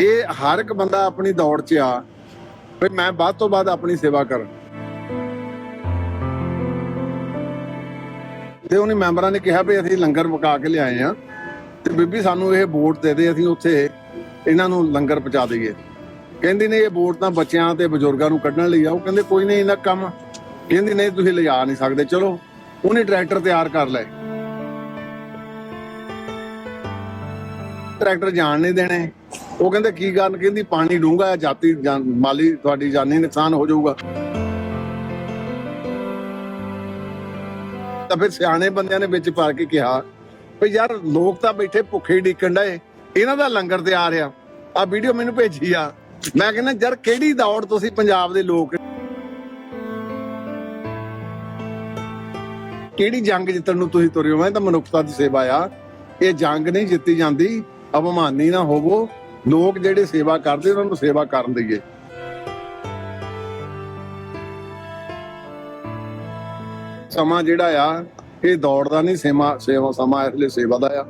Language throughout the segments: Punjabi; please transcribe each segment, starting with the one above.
ਇਹ ਹਰ ਇੱਕ ਬੰਦਾ ਆਪਣੀ ਦੌੜ 'ਚ ਆ, ਵੀ ਮੈਂ ਵੱਧ ਤੋਂ ਬਾਅਦ ਆਪਣੀ ਸੇਵਾ ਕਰਾਂ ਤੇ ਉਹਨੇ ਮੈਂਬਰਾਂ ਨੇ ਕਿਹਾ ਵੀ ਅਸੀਂ ਲੰਗਰ ਪਕਾ ਕੇ ਲਿਆਏ ਆ, ਤੇ ਬੀਬੀ ਸਾਨੂੰ ਇਹ ਵੋਟ ਦੇ ਦੇ, ਅਸੀਂ ਉੱਥੇ ਇਹਨਾਂ ਨੂੰ ਲੰਗਰ ਪਹੁੰਚਾ ਦਈਏ। ਕਹਿੰਦੀ ਨੇ ਇਹ ਵੋਟ ਤਾਂ ਬੱਚਿਆਂ ਤੇ ਬਜ਼ੁਰਗਾਂ ਨੂੰ ਕੱਢਣ ਲਈ ਆ, ਉਹ ਕਹਿੰਦੇ ਕੋਈ ਨਹੀਂ ਇਹਨਾਂ ਕੰਮ। ਕਹਿੰਦੀ ਨਹੀਂ, ਤੁਸੀਂ ਲਿਜਾ ਨਹੀਂ ਸਕਦੇ। ਚਲੋ, ਉਹਨੇ ਟਰੈਕਟਰ ਤਿਆਰ ਕਰ ਲਏ। ਟਰੈਕਟਰ ਜਾਣ ਨਹੀਂ ਦੇਣੇ। ਉਹ ਕਹਿੰਦੇ ਕੀ ਕਾਰਨ? ਕਹਿੰਦੀ ਪਾਣੀ ਡੂੰਘਾ ਹੈ, ਜਾਤੀ ਜਾਨ- ਮਾਲੀ ਤੁਹਾਡੀ ਜਾਨੀ ਨੁਕਸਾਨ ਹੋ ਜਾਊਗਾ। ਤਾਂ ਫਿਰ ਸਿਆਣੇ ਬੰਦਿਆਂ ਨੇ ਵਿੱਚ ਪਾ ਕੇ ਕਿਹਾ ਵੀ ਯਾਰ ਲੋਕ ਤਾਂ ਬੈਠੇ ਭੁੱਖੇ ਡਿੱਕਣ ਡਏ। ਇਹਨਾਂ ਦਾ ਲੰਗਰ ਤਿਆਰ ਆ। ਆ ਵੀਡੀਓ ਮੈਨੂੰ ਭੇਜੀ ਆ। ਮੈਂ ਕਹਿੰਦਾ, ਯਾਰ ਕਿਹੜੀ ਦੌੜ ਤੁਸੀਂ ਪੰਜਾਬ ਦੇ ਲੋਕ? ਕਿਹੜੀ ਜੰਗ ਜਿੱਤਣ ਨੂੰ ਤੁਸੀਂ ਤੁਰੇ ਹੋ? ਇਹ ਤਾਂ ਮਨੁੱਖਤਾ ਦੀ ਸੇਵਾ ਆ। ਇਹ ਜੰਗ ਨਹੀਂ ਜਿੱਤੀ ਜਾਂਦੀ, ਅਪਮਾਨੀ ਨਾ ਹੋਵੋ। ਲੋਕ ਜਿਹੜੇ ਸੇਵਾ ਕਰਦੇ, ਉਹਨਾਂ ਨੂੰ ਸੇਵਾ ਕਰਨ ਦਈਏ। ਸਮਾਂ ਜਿਹੜਾ ਆ, ਇਹ ਦੌੜ ਦਾ ਨਹੀਂ, ਸੇਵਾ ਸੇਵਾ, ਸਮਾਂ ਇਸ ਲਈ ਸੇਵਾ ਦਾ ਆ।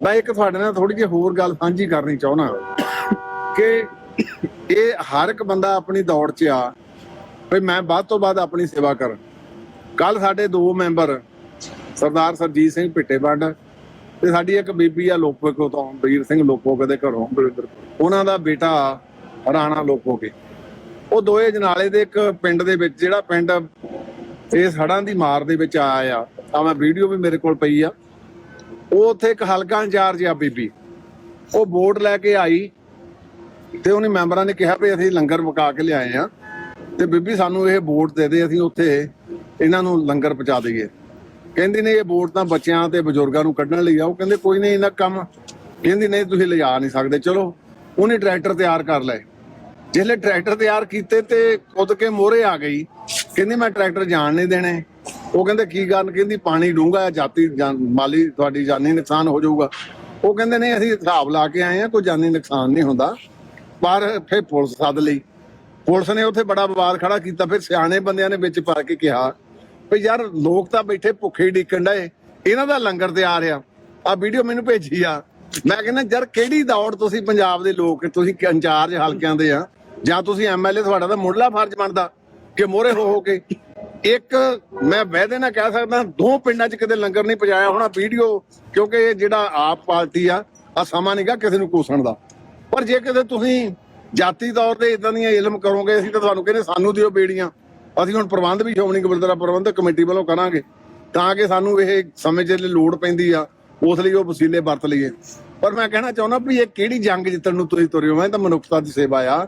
ਮੈਂ ਇੱਕ ਤੁਹਾਡੇ ਨਾਲ ਥੋੜੀ ਜਿਹੀ ਹੋਰ ਗੱਲ ਸਾਂਝੀ ਕਰਨੀ ਚਾਹੁੰਦਾ ਕਿ ਇਹ ਹਰ ਇੱਕ ਬੰਦਾ ਆਪਣੀ ਦੌੜ 'ਚ ਆ, ਵੀ ਮੈਂ ਵੱਧ ਤੋਂ ਵੱਧ ਆਪਣੀ ਸੇਵਾ ਕਰਾਂ। ਕੱਲ ਸਾਡੇ ਦੋ ਮੈਂਬਰ, ਸਰਦਾਰ ਸਰਜੀਤ ਸਿੰਘ ਭਿੱਟੇਵੰਡ ਤੇ ਸਾਡੀ ਇੱਕ ਬੀਬੀ ਆ ਲੋਕੋ ਤੋਂ, ਵੀਰ ਸਿੰਘ ਲੋਕੋ ਦੇ ਘਰੋਂ ਬਰਿੰਦਰ ਉਹਨਾਂ ਦਾ ਬੇਟਾ ਰਾਣਾ ਲੋਕਪੋਕੇ ਉਹ ਦੋਏ ਜਨਾਲੇ ਦੇ ਇੱਕ ਪਿੰਡ ਦੇ ਵਿੱਚ, ਜਿਹੜਾ ਪਿੰਡ ਇਸ ਹੜਾਂ ਦੀ ਮਾਰ ਦੇ ਵਿੱਚ ਆਇਆ ਆ ਆ ਮੈਂ ਵੀਡੀਓ ਵੀ ਮੇਰੇ ਕੋਲ ਪਈ ਆ। ਉਹ ਉੱਥੇ ਇੱਕ ਹਲਕਾ ਇੰਚਾਰਜ ਆ ਬੀਬੀ। ਉਹ ਵੋਟ ਲੈ ਕੇ ਆਈ ਤੇ ਉਹਨੇ ਮੈਂਬਰਾਂ ਨੇ ਕਿਹਾ ਵੀ ਅਸੀਂ ਲੰਗਰ ਪਕਾ ਕੇ ਲਿਆਏ ਆ ਤੇ ਬੀਬੀ ਸਾਨੂੰ ਇਹ ਵੋਟ ਦੇ ਦੇ, ਅਸੀਂ ਉੱਥੇ ਇਹਨਾਂ ਨੂੰ ਲੰਗਰ ਪਹੁੰਚਾ ਦਈਏ। ਕਹਿੰਦੀ ਨੇ ਇਹ ਵੋਟ ਤਾਂ ਬੱਚਿਆਂ ਤੇ ਬਜ਼ੁਰਗਾਂ ਨੂੰ ਕੱਢਣ ਲਈ ਆ। ਉਹ ਕਹਿੰਦੇ, ਕੋਈ ਨਹੀਂ ਇਹਨਾਂ ਕੰਮ। ਕਹਿੰਦੀ ਨਹੀਂ, ਤੁਸੀਂ ਲਿਜਾ ਨਹੀਂ ਸਕਦੇ। ਚਲੋ, ਉਹਨੇ ਟਰੈਕਟਰ ਤਿਆਰ ਕਰ ਲਏ। ਜਿਹੜੇ ਟਰੈਕਟਰ ਤਿਆਰ ਕੀਤੇ ਤੇ ਖੁਦ ਕੇ ਮੋਹਰੇ ਆ ਗਈ। ਕਹਿੰਦੀ, ਮੈਂ ਟਰੈਕਟਰ ਜਾਣ ਨਹੀਂ ਦੇਣੇ। ਉਹ ਕਹਿੰਦੇ, ਕੀ ਕਰਨ? ਕਹਿੰਦੀ, ਪਾਣੀ ਡੂੰਘਾ ਹੈ ਜਾਤੀ ਜਾਨ- ਮਾਲੀ ਤੁਹਾਡੀ ਜਾਨੀ ਨੁਕਸਾਨ ਹੋ ਜਾਊਗਾ। ਉਹ ਕਹਿੰਦੇ, ਨਹੀਂ, ਅਸੀਂ ਹਿਸਾਬ ਲਾ ਕੇ ਆਏ ਆ, ਕੋਈ ਜਾਨੀ ਨੁਕਸਾਨ ਨਹੀਂ ਹੁੰਦਾ। ਪਰ ਫਿਰ ਪੁਲਿਸ ਸੱਦ ਲਈ। ਪੁਲਿਸ ਨੇ ਉੱਥੇ ਬੜਾ ਵਿਵਾਦ ਖੜਾ ਕੀਤਾ। ਫਿਰ ਸਿਆਣੇ ਬੰਦਿਆਂ ਨੇ ਵਿੱਚ ਪਾ ਕੇ ਕਿਹਾ ਵੀ ਯਾਰ ਲੋਕ ਤਾਂ ਬੈਠੇ ਭੁੱਖੇ ਡਿੱਕਣ ਡਏ। ਇਹਨਾਂ ਦਾ ਲੰਗਰ ਤੇ ਆ ਆ ਵੀਡੀਓ ਮੈਨੂੰ ਭੇਜੀ ਆ। ਮੈਂ ਕਹਿੰਦਾ, ਯਾਰ ਕਿਹੜੀ ਦੌੜ ਤੁਸੀਂ ਪੰਜਾਬ ਦੇ ਲੋਕ, ਤੁਸੀਂ ਇੰਚਾਰਜ ਹਲਕਿਆਂ ਦੇ ਆ? ਜਾਂ ਤੁਸੀਂ ਐਮਐਲਏ ਤੁਹਾਡਾ ਤਾਂ ਮੁੱਢਲਾ ਫਰਜ਼ ਬਣਦਾ ਕਿ ਮੋਰੇ ਹੋ ਹੋ ਕੇ। ਇੱਕ ਮੈਂ ਵਾਅਦੇ ਨਾਲ ਕਹਿ ਸਕਦਾ, ਦੋ ਪਿੰਡਾਂ 'ਚ ਕਿਤੇ ਲੰਗਰ ਨਹੀਂ ਪਜਾਇਆ ਹੋਣਾ ਵੀਡੀਓ, ਕਿਉਂਕਿ ਇਹ ਜਿਹੜਾ ਆਪ ਪਾਰਟੀ ਆ ਆ ਸਮਾਂ ਨਹੀਂਗਾ ਕਿਸੇ ਨੂੰ ਕੋਸਣ ਦਾ। ਪਰ ਜੇ ਕਿਤੇ ਤੁਸੀਂ ਜਾਤੀ ਤੌਰ ਤੇ ਇਦਾਂ ਦੀਆਂ ਇਲਮ ਕਰੋਗੇ, ਅਸੀਂ ਤਾਂ ਤੁਹਾਨੂੰ ਕਹਿੰਦੇ, ਸਾਨੂੰ ਦਿਓ ਬੇੜੀਆਂ। ਅਸੀਂ ਹੁਣ ਪ੍ਰਬੰਧ ਵੀ ਸ਼੍ਰੋਮਣੀ ਗੁਰਦੁਆਰਾ ਪ੍ਰਬੰਧਕ ਕਮੇਟੀ ਵੱਲੋਂ ਕਰਾਂਗੇ ਤਾਂ ਕਿ ਸਾਨੂੰ ਇਹ ਸਮੇਂ ਦੇ ਲਈ ਲੋੜ ਪੈਂਦੀ ਆ, ਉਸ ਲਈ ਉਹ ਵਸੀਲੇ ਵਰਤ ਲਈਏ। ਪਰ ਮੈਂ ਕਹਿਣਾ ਚਾਹੁੰਦਾ ਵੀ ਇਹ ਕਿਹੜੀ ਜੰਗ ਜਿੱਤਣ ਨੂੰ ਤੁਸੀਂ ਤੁਰੇ ਹੋ? ਇਹ ਤਾਂ ਮਨੁੱਖਤਾ ਦੀ ਸੇਵਾ ਆ।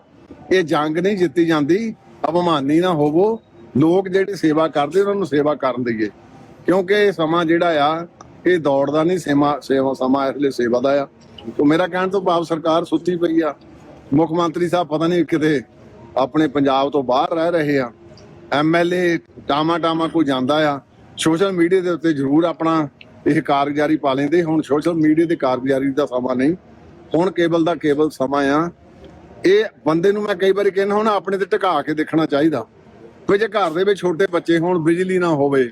ਇਹ ਜੰਗ ਨਹੀਂ ਜਿੱਤੀ ਜਾਂਦੀ। ਅਪਮਾਨੀ ਨਾ ਹੋਵੋ। ਲੋਕ ਜਿਹੜੇ ਸੇਵਾ ਕਰਦੇ, ਉਹਨਾਂ ਨੂੰ ਸੇਵਾ ਕਰਨ ਦਈਏ। ਕਿਉਂਕਿ ਇਹ ਸਮਾਂ ਜਿਹੜਾ ਆ, ਇਹ ਦੌੜ ਦਾ ਨਹੀਂ, ਸੇਵਾ ਸੇਵਾ, ਸਮਾਂ ਇਸ ਲਈ ਸੇਵਾ ਦਾ ਆ। ਤੋਂ ਮੇਰਾ ਕਹਿਣ ਤੋਂ ਭਾਵ ਸਰਕਾਰ ਸੁੱਤੀ ਪਈ ਆ। ਮੁੱਖ ਮੰਤਰੀ ਸਾਹਿਬ ਪਤਾ ਨਹੀਂ ਕਿਤੇ ਆਪਣੇ ਪੰਜਾਬ ਤੋਂ ਬਾਹਰ ਰਹਿ ਰਹੇ ਆ। ਐਮਐਲਏ ਟਾਮਾ ਟਾਮਾ ਕੋਈ ਜਾਂਦਾ ਆ, ਸੋਸ਼ਲ ਮੀਡੀਆ ਦੇ ਉੱਤੇ ਜ਼ਰੂਰ ਆਪਣਾ ਇਹ ਕਾਰਗੁਜ਼ਾਰੀ ਪਾ ਲੈਂਦੇ। ਹੁਣ ਸੋਸ਼ਲ ਮੀਡੀਆ ਤੇ ਕਾਰਗੁਜ਼ਾਰੀ ਦਾ ਸਮਾਂ ਨਹੀਂ, ਹੁਣ ਕੇਬਲ ਦਾ ਕੇਬਲ ਸਮਾਂ ਆ। ਇਹ ਬੰਦੇ ਨੂੰ ਮੈਂ ਕਈ ਵਾਰੀ ਕਹਿੰਦਾ ਹੁਣ ਆਪਣੇ ਤੇ ਟਿਕਾ ਕੇ ਦੇਖਣਾ ਚਾਹੀਦਾ। ਕੋਈ ਜੇ ਘਰ ਦੇ ਵਿੱਚ ਛੋਟੇ ਬੱਚੇ ਹੋਣ, ਬਿਜਲੀ ਨਾ ਹੋਵੇ,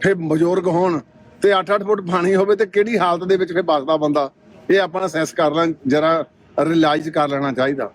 ਫਿਰ ਬਜ਼ੁਰਗ ਹੋਣ ਤੇ 8-8 ਫੁੱਟ ਪਾਣੀ ਹੋਵੇ ਤੇ ਕਿਹੜੀ ਹਾਲਤ ਦੇ ਵਿੱਚ ਫਿਰ ਬਸਦਾ ਬੰਦਾ? ਇਹ ਆਪਣਾ ਸੈਂਸ ਕਰਨਾ ਜਰਾ ਰਿਅਲਾਈਜ਼ ਕਰ ਲੈਣਾ ਚਾਹੀਦਾ।